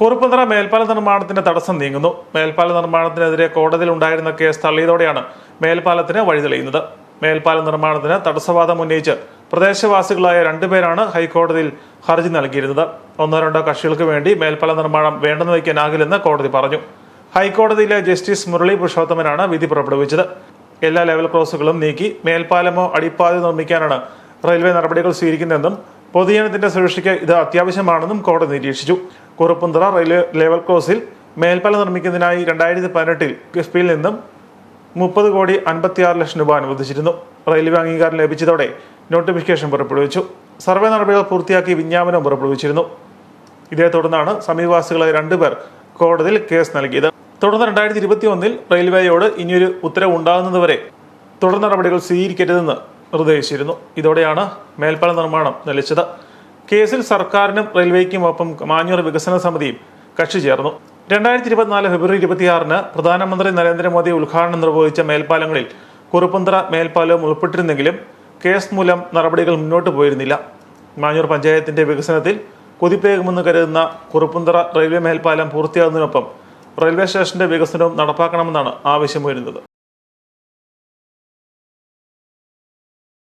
കുറുപ്പന്തറ മേൽപ്പാല നിർമ്മാണത്തിന്റെ തടസ്സം നീങ്ങുന്നു. മേൽപ്പാല നിർമ്മാണത്തിനെതിരെ കോടതിയിൽ ഉണ്ടായിരുന്ന കേസ് തള്ളിയതോടെയാണ് മേൽപ്പാലത്തിന് വഴി തെളിയുന്നത്. മേൽപ്പാല നിർമ്മാണത്തിന് തടസ്സവാദം ഉന്നയിച്ച് പ്രദേശവാസികളായ രണ്ടുപേരാണ് ഹൈക്കോടതിയിൽ ഹർജി നൽകിയിരുന്നത്. ഒന്നോ രണ്ടോ കക്ഷികൾക്ക് വേണ്ടി മേൽപ്പാല നിർമ്മാണം വേണ്ടെന്ന് വയ്ക്കാനാകില്ലെന്ന് കോടതി പറഞ്ഞു. ഹൈക്കോടതിയിലെ ജസ്റ്റിസ് മുരളി പുരുഷോത്തമനാണ് വിധി പുറപ്പെടുവിച്ചത്. എല്ലാ ലെവൽ ക്രോസുകളും നീക്കി മേൽപ്പാലമോ അടിപ്പാതയോ നിർമ്മിക്കാനാണ് റെയിൽവേ നടപടികൾ സ്വീകരിക്കുന്നതെന്നും പൊതുജനത്തിന്റെ സുരക്ഷയ്ക്ക് ഇത് അത്യാവശ്യമാണെന്നും കോടതി നിരീക്ഷിച്ചു. കുറുപ്പുന്തറ റെയിൽവേ ലെവൽ ക്രോസിൽ മേൽപ്പല നിർമ്മിക്കുന്നതിനായി രണ്ടായിരത്തി പതിനെട്ടിൽ കിഫ്ബിയിൽ നിന്നും മുപ്പത് കോടി അൻപത്തിയാറ് ലക്ഷം രൂപ അനുവദിച്ചിരുന്നു. റെയിൽവേ അംഗീകാരം ലഭിച്ചതോടെ നോട്ടിഫിക്കേഷൻ പുറപ്പെടുവിച്ചു. സർവേ നടപടികൾ പൂർത്തിയാക്കി വിജ്ഞാപനം പുറപ്പെടുവിച്ചിരുന്നു. ഇതേ തുടർന്നാണ് സമീപവാസികളായ രണ്ടുപേർ കോടതിയിൽ കേസ് നൽകിയത്. തുടർന്ന് രണ്ടായിരത്തി ഇരുപത്തി ഒന്നിൽ റെയിൽവേയോട് ഇനിയൊരു ഉത്തരവ് ഉണ്ടാകുന്നതുവരെ തുടർ നടപടികൾ സ്വീകരിക്കരുതെന്ന് നിർദ്ദേശിച്ചിരുന്നു. ഇതോടെയാണ് മേൽപ്പാല നിർമ്മാണം നിലച്ചത്. കേസിൽ സർക്കാരിനും റെയിൽവേക്കും ഒപ്പം മാഞ്ഞൂർ വികസന സമിതിയും കക്ഷി ചേർന്നു. രണ്ടായിരത്തി ഇരുപത്തിനാല് ഫെബ്രുവരി ഇരുപത്തിയാറിന് പ്രധാനമന്ത്രി നരേന്ദ്രമോദി ഉദ്ഘാടനം നിർവഹിച്ച മേൽപ്പാലങ്ങളിൽ കുറുപ്പന്തറ മേൽപ്പാലവും ഉൾപ്പെട്ടിരുന്നെങ്കിലും കേസ് മൂലം നടപടികൾ മുന്നോട്ട് പോയിരുന്നില്ല. മാഞ്ഞൂർ പഞ്ചായത്തിന്റെ വികസനത്തിൽ കുതിപ്പേകുമെന്ന് കരുതുന്ന കുറുപ്പന്തറ റെയിൽവേ മേൽപ്പാലം പൂർത്തിയാകുന്നതിനൊപ്പം റെയിൽവേ സ്റ്റേഷന്റെ വികസനവും നടപ്പാക്കണമെന്നാണ് ആവശ്യമുയരുന്നത്